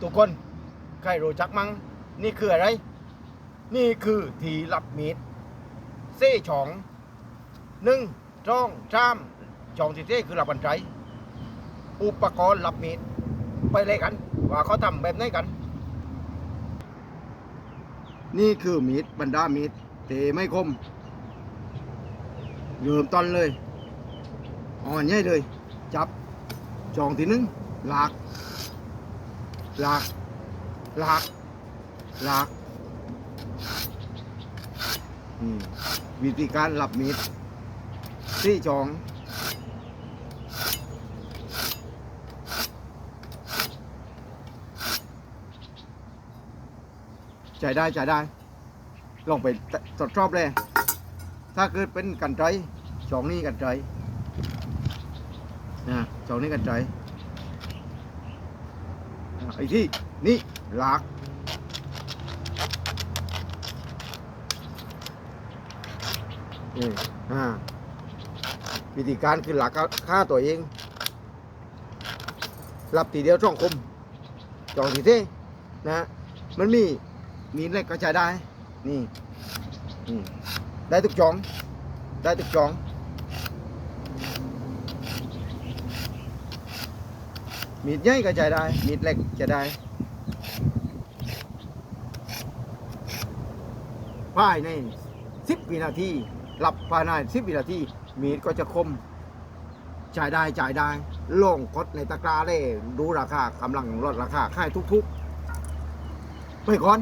ทุกคนใครรู้จักมั้งนี่คืออะไร นี่คือทีรับมีดเซ่ฉองหนึ่งจ้องจามจองที่เซ่คือรับบันไจอุปกรณ์รับมีดไปเลยกัน ว่าเขาทำแบบไหนกัน นี่คือมีดบรรดามีดเตไม่คมเริ่มต้นเลยอ่อนใหญ่เลย จับจองที่หนึ่งหลาก หลากหลากหลากนี่วิธีการหลับมีดที่จองจ่ายได้จ่ายได้ ลองไปตรวจสอบเลย ถ้าเกิดเป็นกันไตรจองนี่กันไตรนะจองนี่กันไตรอะ ไอ้ที่ นี่หลักนี่อ่าวิธีการคือหลักค่าตัวเองรับทีเดียวช่องคมจองทีเท่นะ มันมีมีเล็กก็ใช้ได้ นี่ได้ทุกจอง ได้ทุกจอง มีดใหญ่ก็ใช้ได้ มีดเล็กจะได้ภายในสิบวินาทีหลับภายในสิบวินาที มีดก็จะคมจ่ายได้จ่ายได้ลงกดในตะกร้าเลยดูราคากำลังลดราคาค่ายทุกๆ ไปก่อน